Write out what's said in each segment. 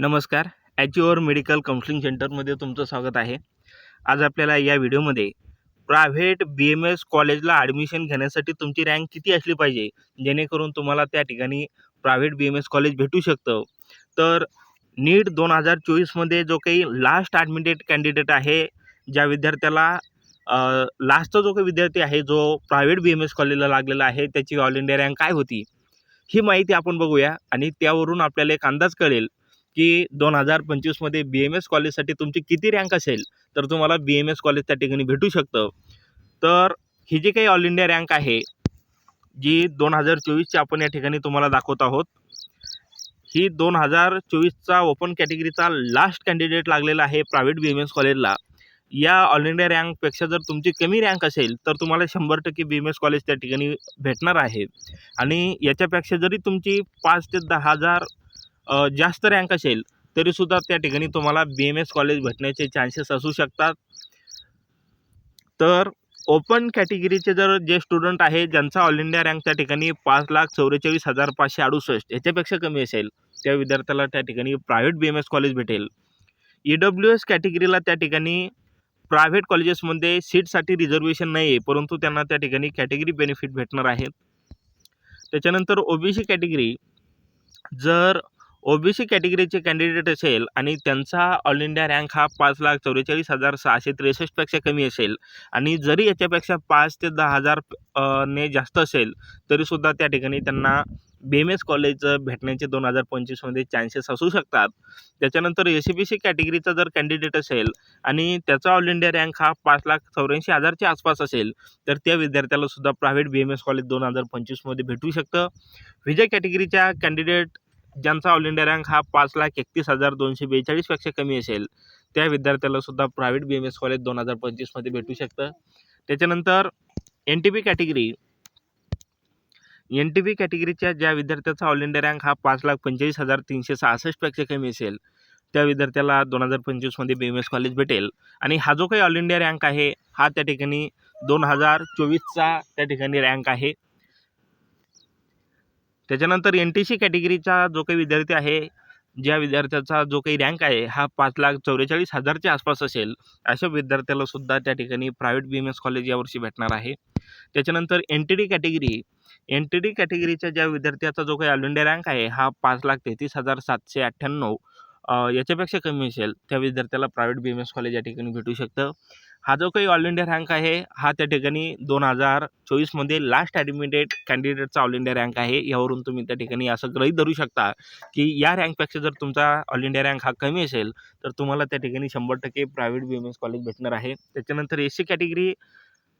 नमस्कार. ॲच्युअर medical counselling सेंटरमध्ये तुमचं स्वागत आहे. आज आपल्याला या व्हिडिओमध्ये प्रायव्हेट बी एम एस कॉलेजला ॲडमिशन घेण्यासाठी तुमची रँक किती असली पाहिजे? जेणेकरून तुम्हाला त्या ठिकाणी private B M S college भेटू शकतं. तर नीट दोन हजार चोवीसमध्ये जो काही लास्ट ॲडमिटेड कॅन्डिडेट आहे ज्या विद्यार्थ्याला लास्टचा जो काही विद्यार्थी आहे जो प्रायव्हेट बी एम एस कॉलेजला लागलेला आहे त्याची ऑल इंडिया रँक काय होती? ही माहिती आपण बघूया आणि त्यावरून आपल्याला एक अंदाज कळेल. की दोन हजार पंचवीसमध्ये बी एम एस कॉलेजसाठी तुमची किती रँक असेल तर तुम्हाला बी एम एस कॉलेज त्या ठिकाणी भेटू शकतं. तर ही जी काही ऑल इंडिया रँक आहे जी दोन हजार चोवीसची आपण या ठिकाणी तुम्हाला दाखवत आहोत ही दोन हजार चोवीसचा ओपन कॅटेगरीचा लास्ट कॅन्डिडेट लागलेला आहे प्रायव्हेट बी एम एस कॉलेजला या ऑल इंडिया रँकपेक्षा जर तुमची कमी रँक असेल तर तुम्हाला शंभर टक्के बी एम एस कॉलेज त्या ठिकाणी भेटणार आहे. आणि याच्यापेक्षा जरी तुमची पाच ते दहा हजार जास्त रँक असेल तरीसुद्धा त्या ठिकाणी तुम्हाला बी एम एस कॉलेज भेटण्याचे चान्सेस असू शकतात. तर ओपन कॅटेगरीचे जर जे स्टुडंट आहे ज्यांचा ऑल इंडिया रँक त्या ठिकाणी पाच लाख चौवेचाळीस हजार पाचशे अडुसष्ट याच्यापेक्षा कमी असेल त्या विद्यार्थ्याला त्या ठिकाणी private B M S college भेटेल. ई डब्ल्यू एस कॅटेगरीला त्या ठिकाणी प्रायव्हेट कॉलेजेसमध्ये सीटसाठी रिझर्वेशन नाही आहे परंतु त्यांना त्या ठिकाणी कॅटेगरी बेनिफिट भेटणार आहेत त्याच्यानंतर ओ बी सी कॅटेगरी जर ओबीसी कॅटेगरीचे कॅन्डिडेट असेल आणि त्यांचा ऑल इंडिया रँक हा पाच लाख चौवेचाळीस हजार सहाशे त्रेसष्टपेक्षा कमी असेल आणि जरी याच्यापेक्षा पाच ते दहा हजार ने जास्त असेल तरीसुद्धा त्या ठिकाणी त्यांना बी एम एस कॉलेज भेटण्याचे दोन हजार पंचवीसमध्ये चान्सेस असू शकतात. त्याच्यानंतर एस सी बी सी कॅटेगरीचा जर कॅन्डिडेट असेल आणि त्याचा ऑल इंडिया रँक हा पाच लाख चौऱ्याऐंशी हजारच्या आसपास असेल तर त्या विद्यार्थ्याला सुद्धा private B M S college दोन हजार पंचवीसमध्ये भेटू शकतं. विजय कॅटेगरीच्या कॅन्डिडेट ज्यांचा ऑल इंडिया रँक हा पाच लाख एकतीस हजार दोनशे बेचाळीसपेक्षा कमी असेल त्या विद्यार्थ्याला सुद्धा private B M S college दोन हजार पंचवीसमध्ये भेटू शकतं. त्याच्यानंतर N T P category N T P कॅटेगरीच्या ज्या विद्यार्थ्याचा ऑल इंडिया रँक हा पाच लाख पंचेचाळीस हजार तीनशे सहासष्टपेक्षा कमी असेल त्या विद्यार्थ्याला दोन हजार पंचवीसमध्ये बी एम एस कॉलेज भेटेल. आणि हा जो काही ऑल इंडिया रँक आहे हा त्या ठिकाणी दोन हजार चोवीसचा त्या ठिकाणी रँक आहे. त्याच्यानंतर एन टी सी कॅटेगरीचा जो काही विद्यार्थी आहे ज्या विद्यार्थ्याचा जो काही रँक आहे हा पाच लाख चौवेचाळीस हजारच्या आसपास असेल अशा विद्यार्थ्यालासुद्धा त्या ठिकाणी private B M S college यावर्षी भेटणार आहे. त्याच्यानंतर N T D category N T D कॅटेगरीच्या ज्या विद्यार्थ्याचा जो काही ऑल इंडिया रँक आहे हा पाच लाख तेहतीस हजार सातशे अठ्ठ्याण्णव याच्यापेक्षा कमी असेल. त्या विद्यार्थ्याला private B M S college या ठिकाणी भेटू शकतं. हा जो काही ऑल इंडिया रँक आहे हा त्या ठिकाणी दोन हजार चोवीसमध्ये लास्ट ॲडमिटेड कॅन्डिडेटचा ऑल इंडिया रँक आहे. यावरून तुम्ही त्या ठिकाणी असं गृहीत धरू शकता की या रँकपेक्षा जर तुमचा ऑल इंडिया रँक हा कमी असेल तर तुम्हाला त्या ठिकाणी शंभर टक्के private B M S college भेटणार आहे. त्याच्यानंतर एस सी कॅटेगरी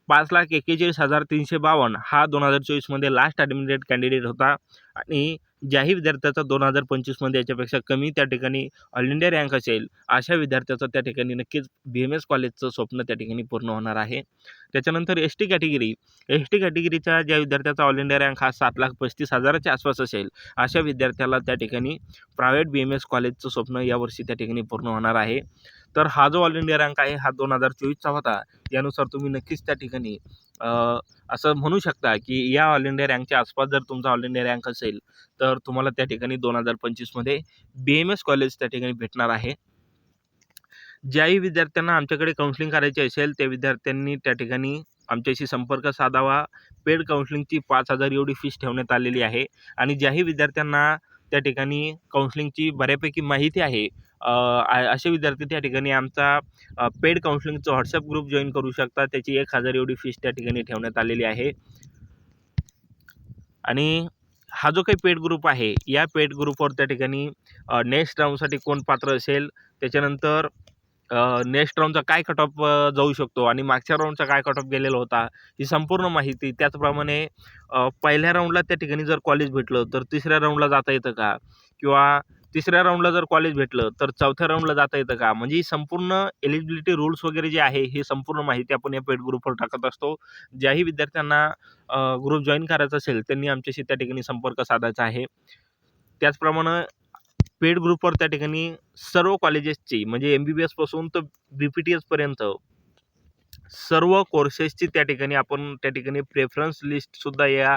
पाच लाख एक्केचाळीस हजार तीनशे बावन्न हा दोन हजार चोवीसमध्ये लास्ट ॲडमिटेड कॅन्डिडेट होता. आणि ज्याही विद्यार्थ्याचा दोन हजार पंचवीसमध्ये याच्यापेक्षा कमी त्या ठिकाणी ऑल इंडिया रँक असेल अशा विद्यार्थ्याचं त्या ठिकाणी नक्कीच बी एम एस कॉलेजचं स्वप्न त्या ठिकाणी पूर्ण होणार आहे. त्याच्यानंतर S T category S T कॅटेगरीच्या ज्या विद्यार्थ्याचा ऑल इंडिया रँक हा सात लाख पस्तीस हजाराच्या आसपास असेल अशा विद्यार्थ्याला त्या ठिकाणी प्रायव्हेट बी एम एस कॉलेजचं स्वप्न यावर्षी त्या ठिकाणी पूर्ण होणार आहे. तर हा जो ऑल इंडिया रँक आहे हा दोन हजार चोवीसचा होता. यानुसार तुम्ही नक्कीच त्या ठिकाणी असं म्हणू शकता की या ऑल इंडिया रँकच्या आसपास जर तुमचा ऑल इंडिया रँक असेल तर तुम्हाला त्या ठिकाणी दोन हजार पंचवीसमध्ये बी एम एस कॉलेज त्या ठिकाणी भेटणार आहे. ज्याही विद्यार्थ्यांना आमच्याकडे काउन्सिलिंग करायची असेल त्या विद्यार्थ्यांनी त्या ठिकाणी आमच्याशी संपर्क साधावा. पेड काउन्सिलिंगची पाच हजार एवढी फीस ठेवण्यात आलेली आहे. आणि ज्याही विद्यार्थ्यांना त्या ठिकाणी काउन्सिलिंगची बऱ्यापैकी माहिती आहे असे विद्यार्थी त्या ठिकाणी आमचा पेड काउन्सिलिंगचा व्हॉट्सअप ग्रुप जॉईन करू शकतात. त्याची एक हजार एवढी फीस त्या ठिकाणी ठेवण्यात आलेली आहे. आणि हा जो काही पेड ग्रुप आहे या पेड ग्रुपवर त्या ठिकाणी नेक्स्ट राऊंडसाठी कोण पात्र असेल त्याच्यानंतर नेक्स्ट राऊंडचा काय कट ऑफ जाऊ शकतो आणि मागच्या राऊंडचा काय कट ऑफ गेलेला होता ही संपूर्ण माहिती त्याचप्रमाणे पहिल्या राऊंडला त्या ठिकाणी जर कॉलेज भेटलं तर तिसऱ्या राऊंडला जाता येतं का? किंवा तिसऱ्या राऊंडला जर कॉलेज भेटलं तर चौथ्या राऊंडला जाता येतं का? म्हणजे ही संपूर्ण एलिजिबिलिटी रूल्स वगैरे जे आहे हे संपूर्ण माहिती आपण या पेड ग्रुपवर टाकत असतो. ज्याही विद्यार्थ्यांना ग्रुप जॉईन करायचा असेल त्यांनी आमच्याशी त्या ठिकाणी संपर्क साधायचा आहे. त्याचप्रमाणे पेड ग्रुपवर त्या ठिकाणी सर्व कॉलेजेसची म्हणजे एम बी बी एसपासून तर बी पी टी एसपर्यंत सर्व कोर्सेसची त्या ठिकाणी आपण त्या ठिकाणी प्रेफरन्स लिस्टसुद्धा या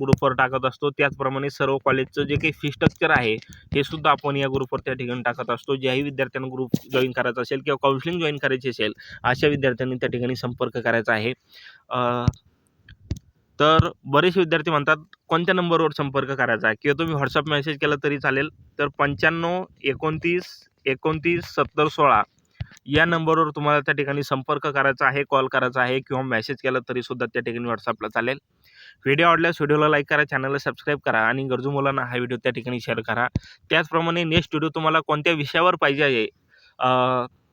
ग्रुपवर टाकत असतो. त्याचप्रमाणे सर्व कॉलेजचं जे काही फी स्ट्रक्चर आहे हे सुद्धा आपण या ग्रुपवर त्या ठिकाणी टाकत असतो. ज्याही विद्यार्थ्यांना ग्रुप जॉईन करायचा असेल किंवा काउन्सिलिंग जॉईन करायची असेल अशा विद्यार्थ्यांनी त्या ठिकाणी संपर्क करायचा आहे. तर बरेचसे विद्यार्थी म्हणतात कोणत्या नंबरवर संपर्क करायचा आहे? किंवा तुम्ही व्हॉट्सअप मेसेज केला तरी चालेल. तर पंच्याण्णव एकोणतीस एकोणतीस सत्तर सोळा या नंबरवर तुम्हाला त्या ठिकाणी संपर्क करायचा आहे कॉल करायचा आहे किंवा मेसेज केला तरीसुद्धा त्या ठिकाणी व्हॉट्सअपला चालेल. व्हिडिओ आवडल्यास व्हिडिओला लाईक करा चॅनलला सबस्क्राईब करा आणि गरजू मुलांना हा व्हिडिओ त्या ठिकाणी शेअर करा. त्याचप्रमाणे नेक्स्ट व्हिडिओ तुम्हाला कोणत्या विषयावर पाहिजे आहे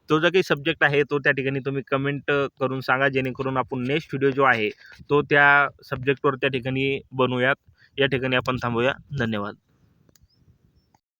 तो जो काही सब्जेक्ट आहे तो त्या ठिकाणी तुम्ही कमेंट करून सांगा जेणेकरून आपण नेक्स्ट व्हिडिओ जो आहे तो त्या सब्जेक्टवर त्या ठिकाणी बनवूयात. या ठिकाणी आपण थांबूया. धन्यवाद.